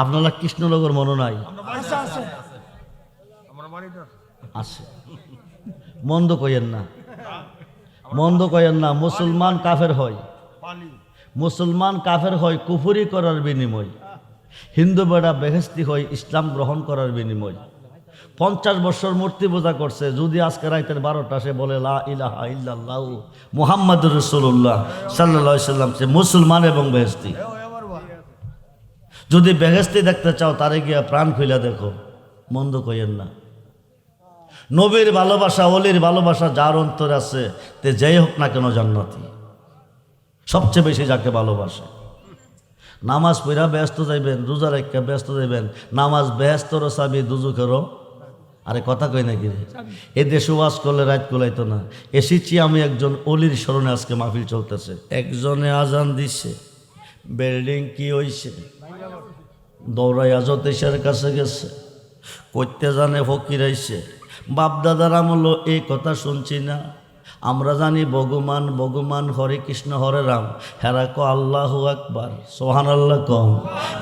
আপনারা কৃষ্ণনগর মনে নাই? আছে। মন্দ কইেন না। মন্দ কইেন না, মুসলমান কাফের হয়। মুসলমান কাফের হয় কুফুরি করার বিনিময়। হিন্দু বেড়া বেহেস্তি হয় ইসলাম গ্রহণ করার বিনিময়। পঞ্চাশ বছর মূর্তি পূজা করছে, যদি আজকে রাইতের বারোটা সে বলে, লা ইলাহা ইল্লাল্লাহ মুহাম্মাদুর রসুল্লাহ সাল্লাহ সাল্লাম সে মুসলমান এবং বেহেস্তি যদি বেহেস্তি দেখতে চাও, তারে গিয়া প্রাণ খুইলা দেখো। মন্দ কইেন না। নবীর ভালোবাসা, অলির ভালোবাসা যার অন্তর আছে, তে যেই হোক না কেন জান্নাতি। সবচেয়ে বেশি যাকে ভালোবাসে। নামাজ পড়া ব্যস্ত যাইবেন, রোজা রেখা ব্যস্ত যাইবেন, নামাজ ব্যস্তর চাবি দুজুকেরও। আরে কথা কই নাকি এ দেশে ওয়াজ করলে রাত কোলাইতো না। এসেছি আমি একজন অলির স্মরণে আজকে মাহফিল চলতেছে। একজনে আজান দিচ্ছে বিল্ডিং কি হইছে? দৌড়াইয়া জ্যোতিষের কাছে গেছে। করতে জানে ফকির আইছে, বাপদাদার আমল এই কথা শুনছি না। আমরা জানি ভগবান ভগবান হরে কৃষ্ণ, হরে রাম। হেরা ক আল্লাহ আকবার সোহান আল্লাহ কম।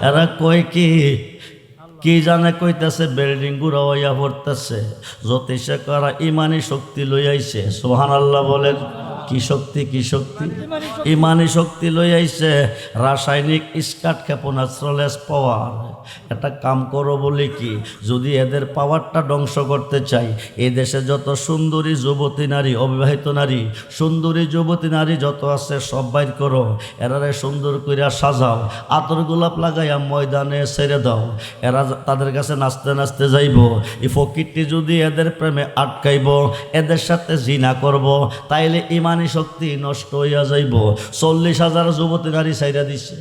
এরা কয় কি? কি জানে কইতেছে, বিল্ডিং গুড়া হইয়া পড়তেছে। জ্যোতিষে করা ইমানি শক্তি লই আইছে সোহান আল্লাহ বলেন। কি শক্তি কি শক্তি? ইমানি শক্তি লই আইছে। রাসায়নিক ইস্কাট ক্ষেপণাস্ত্রলেস পাওয়ার একটা কাম করো বলে কি? যদি এদের পাওয়ারটা ধ্বংস করতে চাই, এই দেশে যত সুন্দরী যুবতী নারী, অবিবাহিত নারী, সুন্দরী যুবতী নারী যত আছে, সব বাইর করো। এরারে সুন্দর কইরা সাজাও। আতর গোলাপ লাগাইয়া ময়দানে ছেড়ে দাও। এরা তাদের কাছে নাচতে নাচতে যাইব। এই ফকিরটি যদি এদের প্রেমে আটকাইব, এদের সাথে জিনা করব, তাইলে ইমানি শক্তি নষ্ট হইয়া যাইব। চল্লিশ হাজার যুবতী নারী সাইরা দিচ্ছে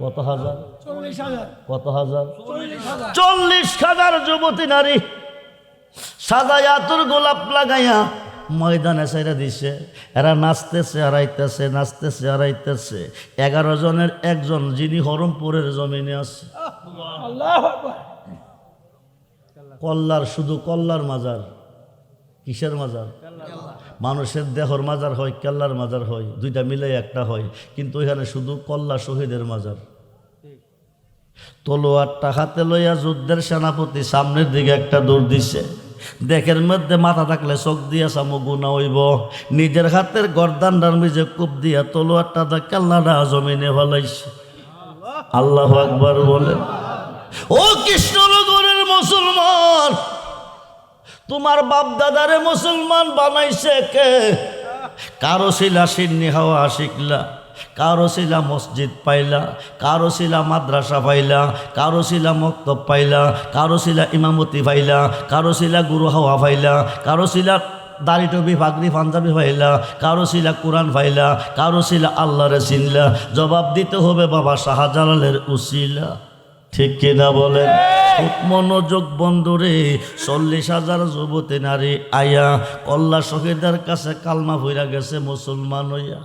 কত হাজার? কত হাজার? চল্লিশ হাজার। যুবতী নারী সাজাইয়া তোর গোলাপ লাগাইয়া ময়দানে ছেড়ে দিছে। এরা নাচতেছে হারাইতেছে নাচতেছে হারাইতেছে। এগারো জনের একজন যিনি হরমপুরের জমিনে আছে। কল্লার শুধু কল্লার মাজার। কিসের মাজার? মানুষের দেহর মাজার হয়, কেল্লার মাজার হয়, দুইটা মিলে একটা হয়, কিন্তু এখানে শুধু কল্লা শহীদের মাজার। তলোয়ারটা হাতে লইয়া যুদ্ধের সেনাপতি সামনের দিকে একটা দৌড় দিছে। দেখের মধ্যে মাথা থাকলে চোখ দিয়া সামু গুণা হইব। নিজের হাতের গরদানটার মিজে কূপ দিয়া তলোয়ারটা দা কেল্লাটা জমিনে ফেলাইছে। আল্লাহ আকবার বলেন, ও কৃষ্ণনগরের মুসলমান তোমার বাপ দাদারে মুসলমান বানাইছে কে? কারও শিলা সিন্নি হাওয়া শিখলা, কারও শিলা মসজিদ পাইলা, কারও শিলা মাদ্রাসা পাইলা, কারও শিলা মক্তব পাইলা, কারও শিলা ইমামতি পাইলা, কারও শিলা গুরু হাওয়া পাইলা, কারও শিলা দাড়ি টবি পাগড়ি, পাঞ্জাবি পাইলা, কারও শিলা কোরআন পাইলা, কারও শিলা আল্লাহরে চিনলা, জবাব দিতে হবে বাবা শাহজালালের উসিলা। ঠিক কিনা বলেন? মনোযোগ বন্ধুরে চল্লিশ হাজার যুবতী নারী আয়া কল্লা শহীদের কাছে কালমা ভইরা গেছে মুসলমান হইয়া।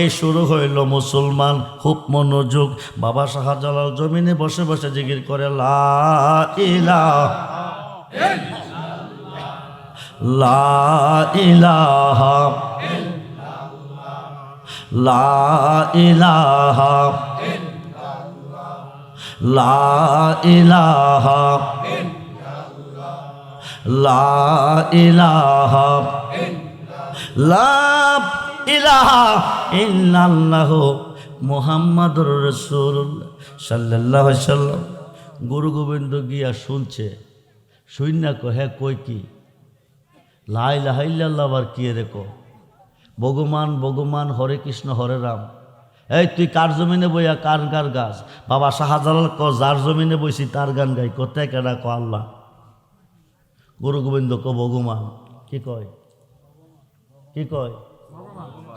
এই শুরু হইল মুসলমান খুব মনোযোগ। বাবা শাহজালাল জমিনে বসে বসে জিকির করে লা ইলাহা লা ইলাহা লা ইলাহা লা ইলাহা লা লা মুহাম্মাদুর রাসূলুল্লাহ সাল্লাল্লাহু গুরু গোবিন্দ গিয়া শুনছে শুন না কো হ্যাঁ কই কি? লা ইলাহা ইল্লাল্লাহ আবার কি রেখো ভগবান ভগবান, হরে কৃষ্ণ, হরে রাম। এই তুই কার জমিনে বইয়া কার কার গাছ? বাবা শাহজালাল ক যার জমিনে বইছি তার গান গাই। কোথায় কেডা ক আল্লাহ? গুরু গোবিন্দ ক ভগবান। কি কয়? কি কয়?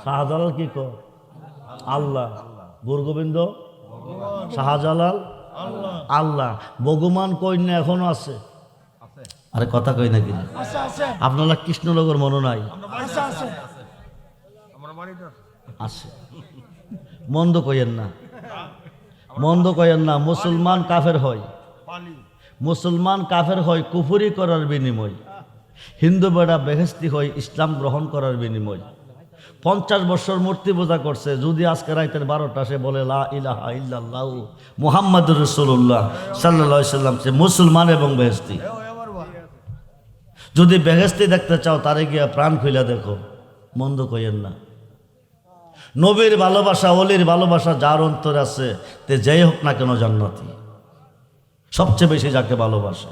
শাহজালাল কি কয়? আল্লাহ। গুরু গোবিন্দ? শাহজালাল? আল্লাহ। ভগবান কই না এখনও আছে? আরে কথা কই না কি আছে আছে। আপনারা কৃষ্ণনগর মনে নাই? আছে। মন্দ কইেন না। মন্দ কইেন না মুসলমান কাফের হয়। মুসলমান কাফের হয় কুফুরি করার বিনিময়। হিন্দু বেড়া বেহেস্তি হয় ইসলাম গ্রহণ করার বিনিময়। পঞ্চাশ বছর মূর্তি পূজা করছে যদি আজকে রাইতের বারোটা সে বলে লা ইলাহা ইল্লাল্লাহ মুহাম্মদ রসুল্লাহ সাল্লাহ সাল্লাম সে মুসলমান এবং বেহস্তি যদি বেহেস্তি দেখতে চাও তারে গিয়া প্রাণ খুইলা দেখো। মন্দ কইেন না। নবীর ভালোবাসা, অলির ভালোবাসা যার অন্তর আছে, তে যেই হোক না কেন জান্নাতি। সবচেয়ে বেশি যাকে ভালোবাসে।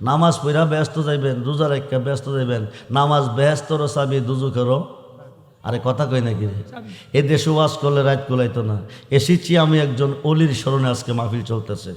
নামাজ পড়া ব্যস্ত যাইবেন, রোজা রেখা ব্যস্ত যাইবেন, নামাজ ব্যস্তর চাবি দুজুকেরও আরে কথা কই নাকি রে? এ দেশে ওয়াজ করলে রাত কোলাইতো না। এসেছি আমি একজন অলির স্মরণে আজকে মাহফিল চলতেছে।